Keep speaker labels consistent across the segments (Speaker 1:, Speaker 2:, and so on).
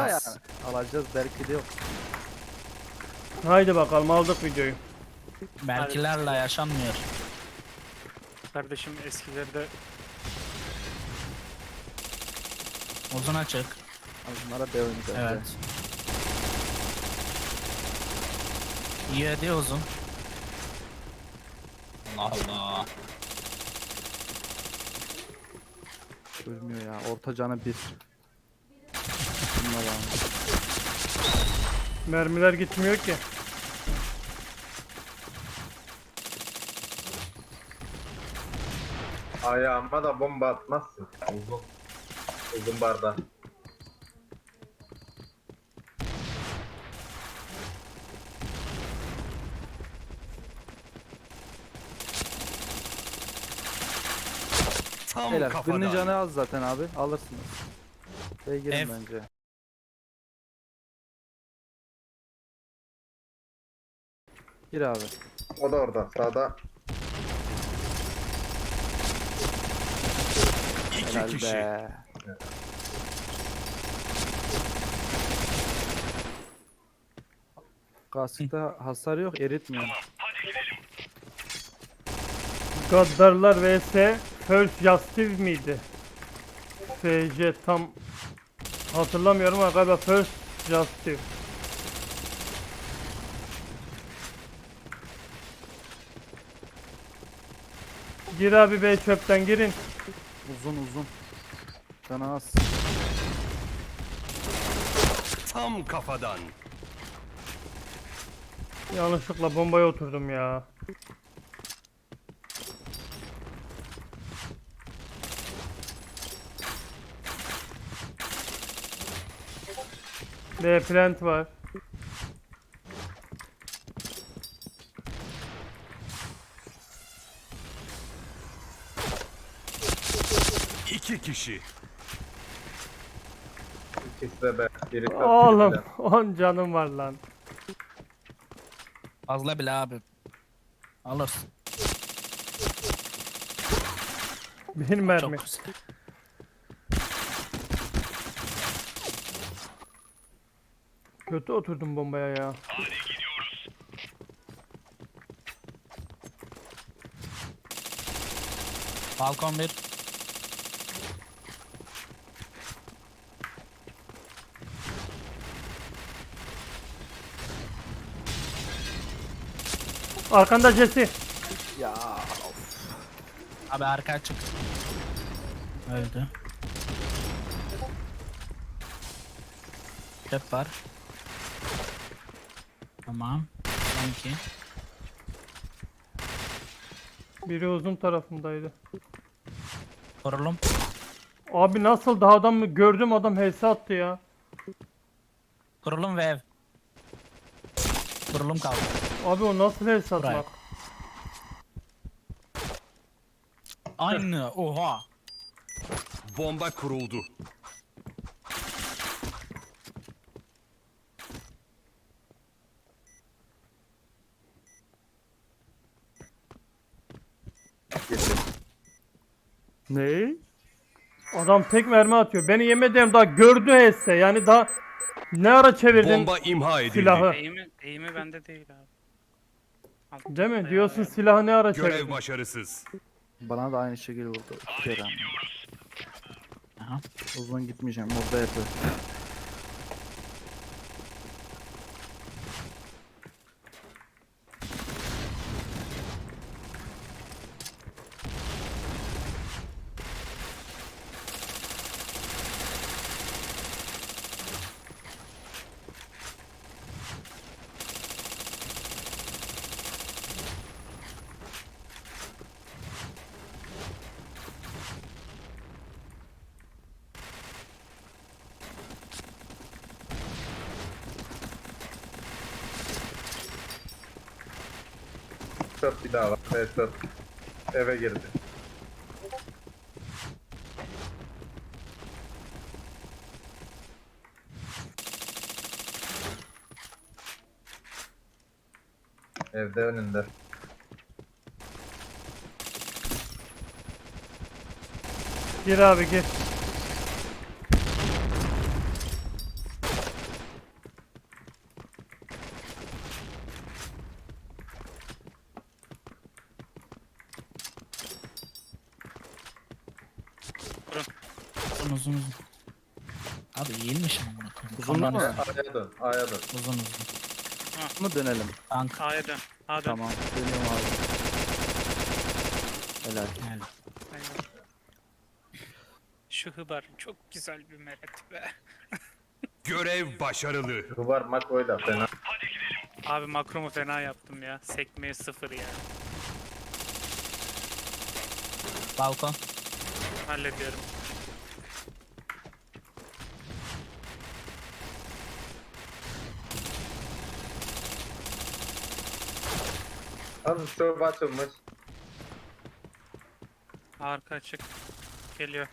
Speaker 1: alacağız.
Speaker 2: yani. Alacağız belki de yok.
Speaker 3: Haydi bakalım aldık videoyu.
Speaker 1: Belkilerle yaşanmıyor.
Speaker 4: Kardeşim eskilerde
Speaker 1: Uzun açık.
Speaker 2: Abi bunlara B oynayacağız. ya.
Speaker 1: Evet. Yedi uzun. Allah Allah.
Speaker 2: Ölmüyor ya. Orta canı bir. Abi.
Speaker 3: Mermiler gitmiyor ki.
Speaker 5: Ayağıma da bomba atmazsın. Uzun. Uzun barda.
Speaker 6: Tam
Speaker 2: Beyler
Speaker 6: kafadan.
Speaker 2: birinin canı az zaten abi. Alırsınız. B'ye girin
Speaker 1: Ev.
Speaker 2: bence. Gir abi.
Speaker 5: O da orada sağda.
Speaker 6: İki
Speaker 2: Helal
Speaker 6: kişi.
Speaker 2: be. Kaskta hasar yok eritmiyor.
Speaker 3: Gaddarlar vs First Justice miydi? FJ tam hatırlamıyorum ama galiba First Justice. Gir abi be çöpten girin.
Speaker 2: Uzun uzun. Canı az.
Speaker 6: Tam kafadan.
Speaker 3: Yanlışlıkla bombaya oturdum ya. B plant var.
Speaker 6: İki kişi.
Speaker 5: İkisi de be. Biri
Speaker 3: Oğlum
Speaker 5: bile.
Speaker 3: 10 canım var lan.
Speaker 1: Fazla bile abi. Alırsın.
Speaker 3: Bir
Speaker 1: Çok
Speaker 3: mermi.
Speaker 1: güzel.
Speaker 3: Kötü oturdum bombaya ya.
Speaker 1: Balkon bir.
Speaker 3: Arkanda Jesse.
Speaker 2: Ya
Speaker 1: Abi arka açık. Öldü. Çöp var. Tamam. 12.
Speaker 3: Biri uzun tarafındaydı.
Speaker 1: Korulum.
Speaker 3: Abi nasıl daha adamı gördüm adam HS attı ya.
Speaker 1: Kurulum ve ev. Kurulum kaldı.
Speaker 3: Abi o nasıl HS
Speaker 1: Buraya.
Speaker 3: atmak?
Speaker 1: Aynı. Oha.
Speaker 6: Bomba kuruldu.
Speaker 2: Ne?
Speaker 3: Adam tek mermi atıyor. Beni yemediğim daha gördü HS. Yani daha ne ara çevirdin
Speaker 6: Bomba imha edildi.
Speaker 3: silahı?
Speaker 4: eğimi, eğimi bende değil abi.
Speaker 3: Değil mi? Diyorsun silahı ne ara
Speaker 6: Görev başarısız.
Speaker 2: Bana da aynı şekilde vurdu. İki kere.
Speaker 1: Aha.
Speaker 2: Uzun gitmeyeceğim. Orada yapıyor.
Speaker 5: Çöp bir daha var. Çöp. Eve girdi. Evde önünde.
Speaker 3: Gir abi gir.
Speaker 1: uzun uzun. İyiymiş amına koyayım.
Speaker 2: Uzun mu?
Speaker 5: A'ya dön. A'ya dön.
Speaker 1: Uzun uzun.
Speaker 2: Mı dönelim?
Speaker 1: Kanka.
Speaker 4: A'ya dön. A'ya dön.
Speaker 2: Tamam. Dönüyorum abi. Helal.
Speaker 4: Aynen. Şu hıbar çok güzel bir meret be.
Speaker 6: Görev başarılı.
Speaker 5: Duvar Mako'yla fena.
Speaker 4: Abi makromu fena yaptım ya. Sekmeye sıfır ya.
Speaker 1: Balkon.
Speaker 4: Hallediyorum.
Speaker 5: Az çorba açılmış.
Speaker 4: Arka açık. Geliyor.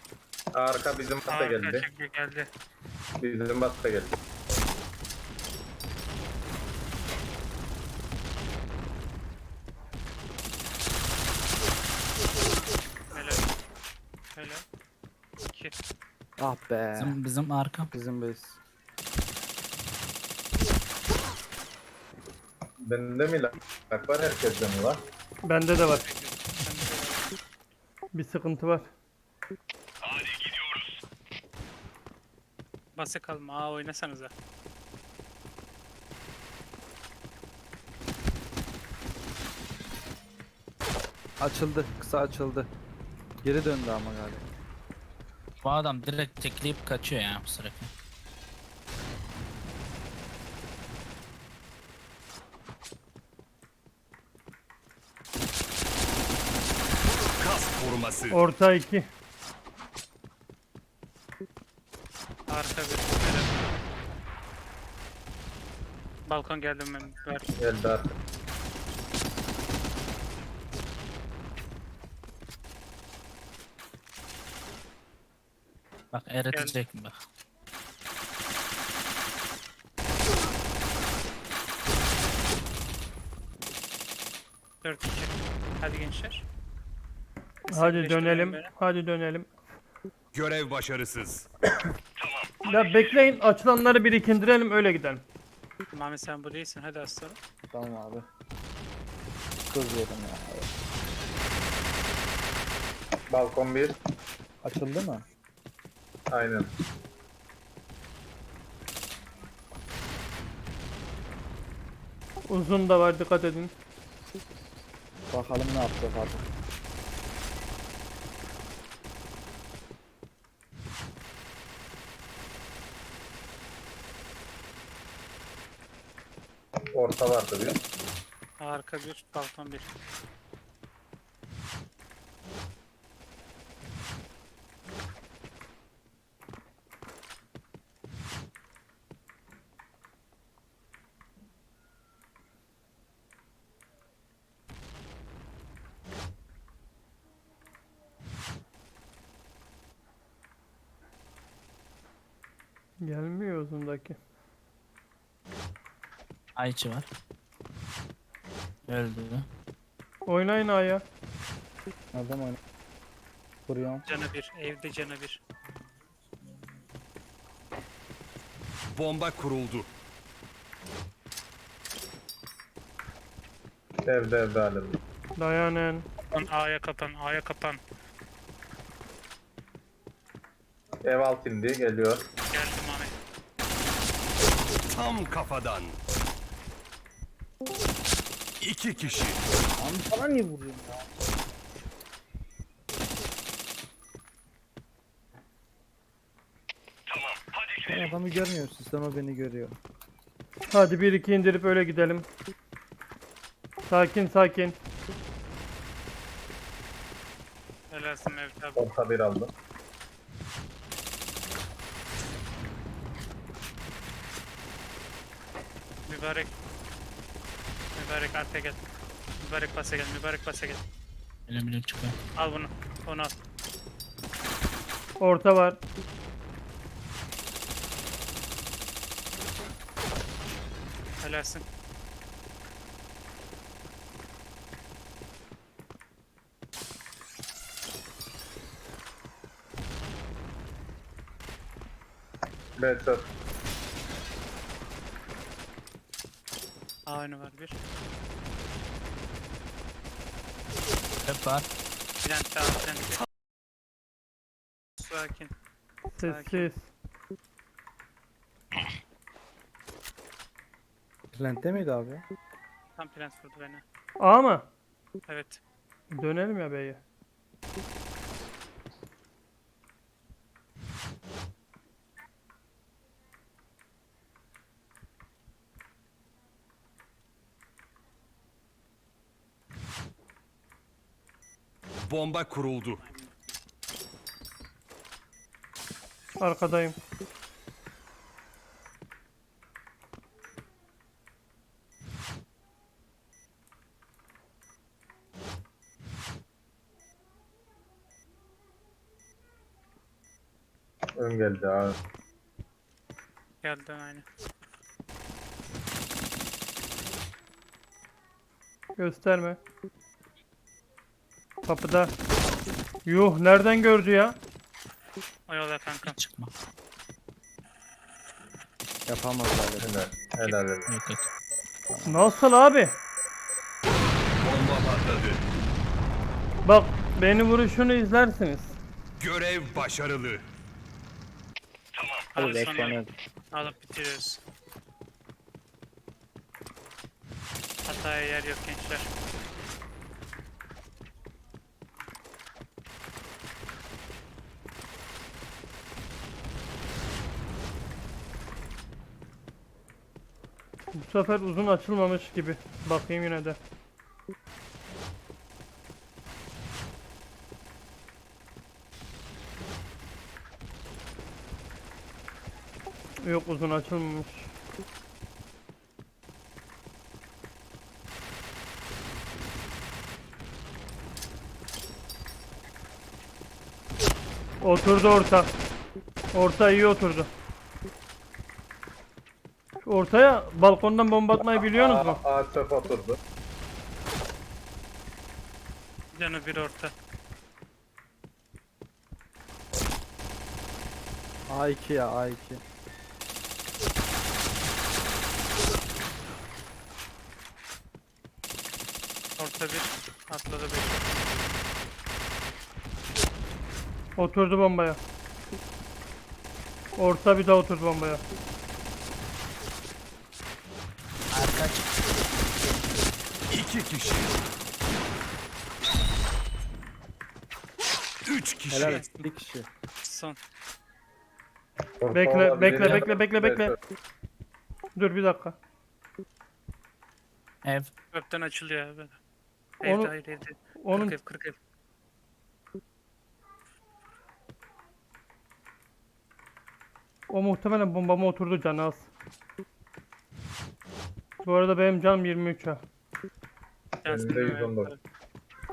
Speaker 5: Arka bizim basta
Speaker 4: Arka
Speaker 5: geldi.
Speaker 4: açık geldi.
Speaker 5: Bizim basta geldi.
Speaker 4: Helal. Helal. İki.
Speaker 2: Ah be.
Speaker 1: Bizim, bizim arka.
Speaker 2: Bizim base.
Speaker 5: Bende mi lak var herkeste mi var?
Speaker 3: Bende de var. Bir sıkıntı var.
Speaker 4: Bası kalma. A oynasanıza.
Speaker 2: Açıldı. Kısa açıldı. Geri döndü ama galiba.
Speaker 1: Bu adam direkt tekleyip kaçıyor ya bu sürekli.
Speaker 6: Koruması.
Speaker 3: Orta 2.
Speaker 4: Arka bir. Balkon geldim ben. Ver.
Speaker 5: Geldi arka.
Speaker 1: Bak eritecek mi bak.
Speaker 4: Dört iki. Hadi gençler.
Speaker 3: Hadi dönelim. Hadi dönelim.
Speaker 6: Görev başarısız.
Speaker 3: Ya bekleyin açılanları birikindirelim öyle gidelim.
Speaker 4: Mami sen bu değilsin. Hadi aslanım.
Speaker 2: Tamam abi. Kız yedim ya.
Speaker 5: Balkon bir.
Speaker 2: Açıldı mı?
Speaker 5: Aynen.
Speaker 3: Uzun da var dikkat edin.
Speaker 2: Bakalım ne yapacak artık.
Speaker 5: Orta vardı bir.
Speaker 4: Arka bir. Balkon bir.
Speaker 3: Gelmiyor uzundaki.
Speaker 1: Ayçi var. Öldü.
Speaker 3: Oynayın A'ya.
Speaker 2: Nereden oyna? Kuruyorum.
Speaker 4: Canı bir. Evde canı bir.
Speaker 6: Bomba kuruldu.
Speaker 5: Evde evde halim.
Speaker 3: Dayanın.
Speaker 4: Kapan, A'ya kapan. A'ya kapan.
Speaker 5: Ev alt indi geliyor.
Speaker 4: Geldi Mami.
Speaker 6: Tam kafadan. İki kişi.
Speaker 2: Abi bana niye vuruyorsun ya? Ben adamı görmüyorum. Sistem o beni görüyor.
Speaker 3: Hadi bir iki indirip öyle gidelim. Sakin sakin.
Speaker 4: Helalsin Mevlüt abi.
Speaker 5: Orta bir aldı.
Speaker 4: Mübarek. Mübarek arkaya gel. Mübarek pasa gel. Mübarek pasa gel.
Speaker 1: Bilim bilim çıkıyor.
Speaker 4: Al bunu. Onu al.
Speaker 3: Orta var.
Speaker 4: Helalsin.
Speaker 5: B çöp.
Speaker 4: A önü var bir.
Speaker 1: Çöp var.
Speaker 4: Plant daha plant. Sakin.
Speaker 3: Sessiz.
Speaker 2: Plant'te miydi abi?
Speaker 4: Tam plant vurdu beni.
Speaker 3: A mı?
Speaker 4: Evet.
Speaker 3: Dönelim ya B'ye.
Speaker 6: Bomba kuruldu.
Speaker 3: Arkadayım.
Speaker 5: Ön geldi abi.
Speaker 4: Geldi aynı.
Speaker 3: Gösterme. Kapıda. Yuh nereden gördü ya?
Speaker 4: O yola kanka.
Speaker 1: Çıkma.
Speaker 2: Yapamazlar. dedi.
Speaker 5: Helal.
Speaker 3: Nasıl abi?
Speaker 6: Bomba patladı.
Speaker 3: Bak beni vuruşunu izlersiniz.
Speaker 6: Görev başarılı.
Speaker 2: Hadi
Speaker 4: Hadi sonra
Speaker 2: beklemedim.
Speaker 4: alıp bitiriyoruz. Hataya yer yok gençler.
Speaker 3: Bu sefer uzun açılmamış gibi. Bakayım yine de. Yok uzun açılmamış. Oturdu orta. Orta iyi oturdu. Ortaya balkondan bomba atmayı biliyorsunuz mu?
Speaker 5: Aa, aa çöp oturdu.
Speaker 4: Canı bir orta.
Speaker 2: A2 ya A2.
Speaker 4: Orta bir. Atladı bir.
Speaker 3: Oturdu bombaya. Orta bir daha oturdu bombaya.
Speaker 1: Arka çık.
Speaker 6: İki kişi. Üç kişi.
Speaker 2: Helal et. Bir kişi.
Speaker 4: Son.
Speaker 3: Bekle, bekle, bekle, bekle, bekle. Dur bir dakika.
Speaker 1: Ev.
Speaker 4: Öpten açılıyor abi.
Speaker 3: Onu-
Speaker 4: Evde hayır evde.
Speaker 3: Onun
Speaker 4: 40 ev 40 ev.
Speaker 3: o muhtemelen bombama oturdu canı az. Bu arada benim canım 23 ha.
Speaker 4: Yansın
Speaker 5: Önünde
Speaker 4: değil mi?
Speaker 5: 114.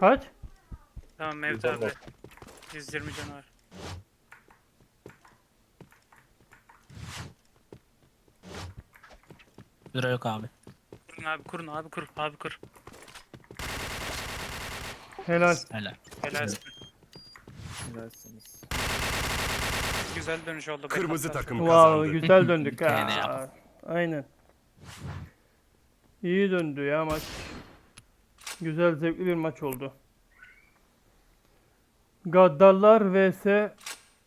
Speaker 3: Kaç?
Speaker 4: Tamam Mevdi abi.
Speaker 5: 114.
Speaker 4: 120 canı var.
Speaker 1: Lira yok abi.
Speaker 4: Kurun abi kurun abi kur abi kur.
Speaker 3: Helal.
Speaker 1: Helal.
Speaker 4: Helal.
Speaker 2: Helalsiniz.
Speaker 4: Güzel dönüş oldu.
Speaker 6: Kırmızı
Speaker 4: backup'tan.
Speaker 6: takım
Speaker 3: Wow,
Speaker 6: kazandı.
Speaker 3: güzel döndük
Speaker 1: Bir
Speaker 3: ha.
Speaker 1: yap.
Speaker 3: Aynen. İyi döndü ya maç. Güzel zevkli bir maç oldu. Gaddarlar vs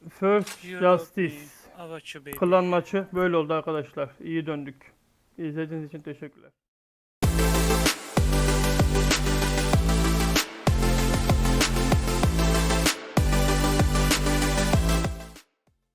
Speaker 3: First Justice
Speaker 4: Avaçı
Speaker 3: klan maçı böyle oldu arkadaşlar. İyi döndük. İzlediğiniz için teşekkürler.